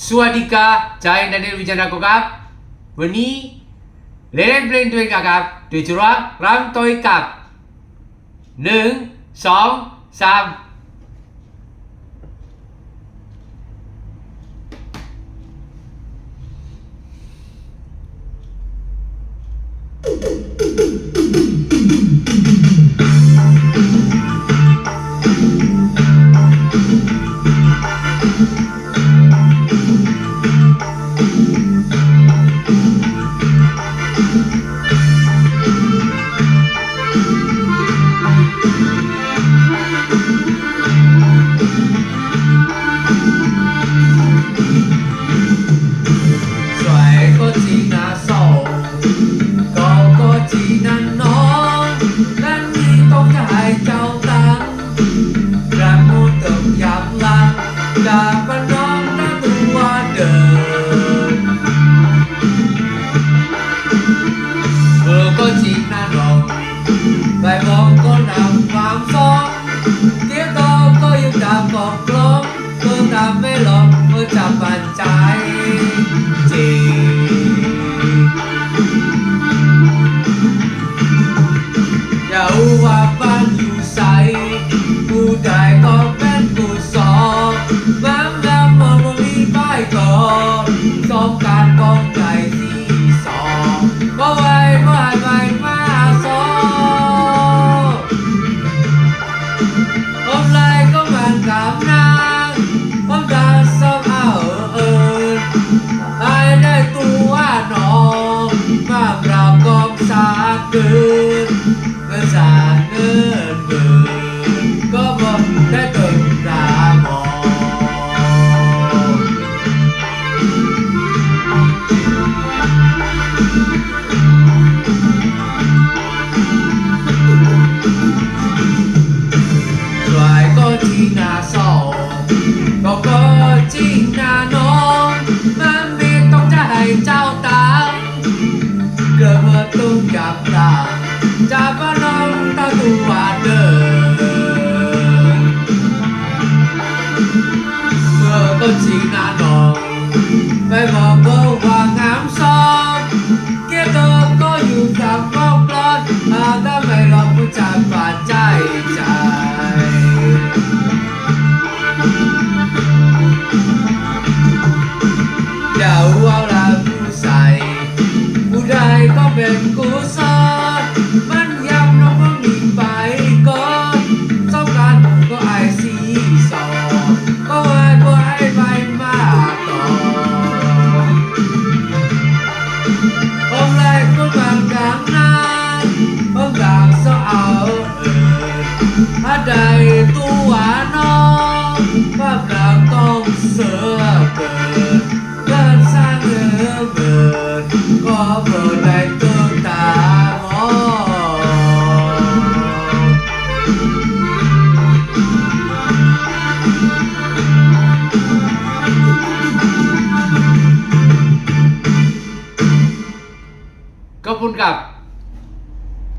สวัสดีครับจายนันเดวิจานาโกครับวันนี้เล่นเพลงด้วยกันครับด้วจุรักรำตัวกับหนึ่งสองสาม帅 ผมเลยก็มันกับนางผมจะสอบเอาเอิญให้ได้ตัวน้องมาปราบกองสาเกินา ก็เป็นกุศลมันยำน้องก็มีไปก่อนสองกันก็ไอซีสองก็ไอ้ก็ไอ้ไปมาต่อผมเลยก็บางกลางนั้นผมกลางสาวเอาเออถ้าใดตัวน้องภาพรักต้องเสือเกินเกินสร้างเงินเบิดก็เบิดไกับ